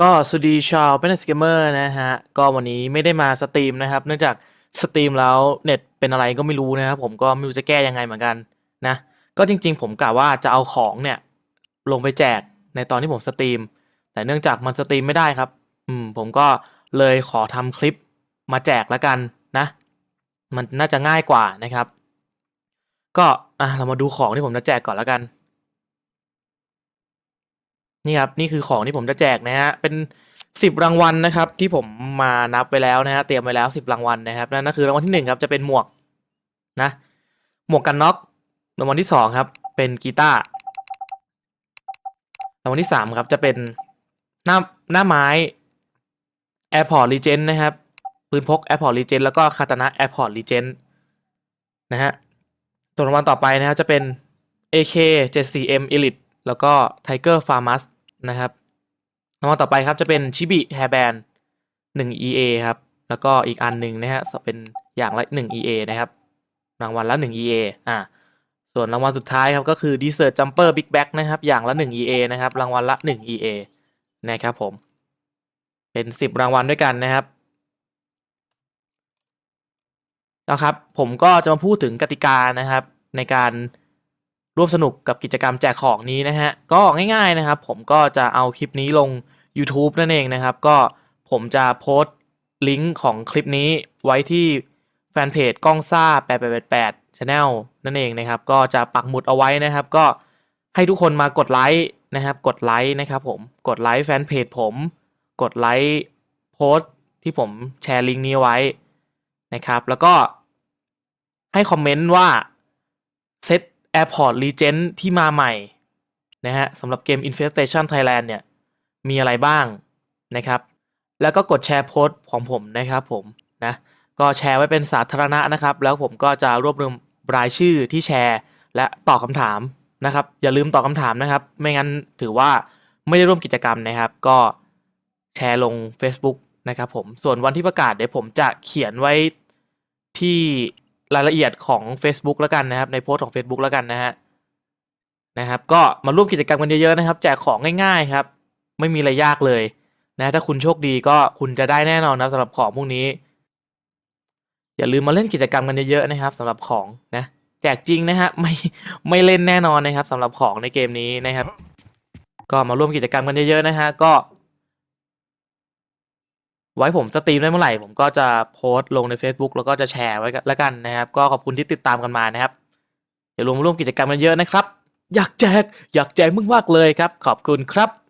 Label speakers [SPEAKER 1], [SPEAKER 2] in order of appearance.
[SPEAKER 1] ก็สวัสดีชาวเป็นสเกมเมอร์นะฮะ ก็วันนี้ไม่ได้มาสตรีมนะครับ เนื่องจากสตรีมแล้วเน็ตเป็นอะไรก็ไม่รู้นะครับ ผมก็ไม่รู้จะแก้ยังไงเหมือนกันนะ ก็จริงๆ ผมกะว่าจะเอาของเนี่ย ลงไปแจกในตอนที่ผมสตรีม แต่เนื่องจากมันสตรีมไม่ได้ครับ อืม ผมก็เลยขอทำคลิปมาแจกแล้วกันนะ มันน่าจะง่ายกว่านะครับ ก็อะเรามาดูของที่ผมจะแจกก่อนแล้วกัน นี่ครับนี่คือของที่ผมจะแจกนะฮะเป็นสิบรางวัลนะครับ ที่ผมมานับไปแล้วนะฮะเตรียมไว้แล้วสิบรางวัลนะครับนั่นก็คือรางวัลที่หนึ่งครับจะเป็นหมวกนะ หมวกกันน็อกรางวัลที่สองครับ เป็นกีตาร์รางวัลที่สามครับจะเป็นหน้าหน้าไม้ Airport Legend นะครับปืนพก Airport Legend แล้วก็คาตานะ Airport Legend นะฮะตัวรางวัลต่อไปนะครับจะเป็น AK 74M Elite แล้วก็ Tiger Farmus นะครับรางวัลต่อไปครับจะเป็นชิบิแฮร์แบนหนึ่ง EA ครับ แล้วก็อีกอันหนึ่งนะฮะเป็นอย่างละหนึ่ง EA นะครับ รางวัลละหนึ่ง EA อ่าส่วนรางวัลสุดท้ายครับก็คือ Desert Jumper Big Back นะครับ อย่างละหนึ่ง EA นะครับ รางวัลละหนึ่ง EA นะครับผม เป็นสิบรางวัลด้วยกันนะครับนะครับ ผมก็จะมาพูดถึงกติกานะครับ ในการ ร่วมสนุกกับกิจกรรมแจกของนี้นะฮะ ก็ง่ายๆนะครับ ผมก็จะเอาคลิปนี้ลง YouTube นั่นเองนะครับ ก็ผมจะโพสต์ลิงก์ของคลิปนี้ไว้ที่แฟนเพจกล้องซ่า 8888 Channel นั่นเองนะครับ ก็จะปักหมุดเอาไว้นะครับ ก็ให้ทุกคนมากดไลค์นะครับ กดไลค์นะครับผม กดไลค์แฟนเพจผม กดไลค์โพสต์ที่ผมแชร์ลิงก์นี้ไว้นะครับ แล้วก็ให้คอมเมนต์ว่าเซต Airport Legend ที่มาใหม่นะฮะสำหรับเกม Infestation Thailand เนี่ย มีอะไรบ้างนะครับ แล้วก็กดแชร์โพสต์ของผมนะครับผมนะก็แชร์ไว้เป็นสาธารณะนะครับ แล้วผมก็จะรวบรวมรายชื่อที่แชร์ และตอบคำถามนะครับ อย่าลืมตอบคำถามนะครับ ไม่งั้นถือว่าไม่ได้ร่วมกิจกรรมนะครับ ก็แชร์ลง Facebook นะครับผมส่วนวันที่ประกาศเดี๋ยวผมจะเขียนไว้ที่ รายละเอียดของ Facebook แล้วกันนะครับ ในโพสต์ของ Facebook แล้วกันนะฮะนะครับ ก็มาร่วมกิจกรรมกันเยอะๆนะครับ แจกของง่ายๆครับ ไม่มีอะไรยากเลยนะถ้าคุณโชคดีก็คุณจะได้แน่นอนนะสำหรับของพวกนี้ อย่าลืมมาเล่นกิจกรรมกันเยอะๆนะครับสำหรับของนะแจกจริงนะฮะไม่ไม่เล่นแน่นอนนะครับสำหรับของในเกมนี้นะครับ ก็มาร่วมกิจกรรมกันเยอะๆนะฮะก็ ไว้ผมสตรีมได้เมื่อไหร่ ผมก็จะโพสต์ลงใน Facebook แล้วก็จะแชร์ไว้แล้วกันนะครับ ก็ขอบคุณที่ติดตามกันมานะครับอย่าลืมร่วมกิจกรรมกันเยอะนะครับ อยากแจกอยากแจกมึงมากเลยครับ ขอบคุณครับ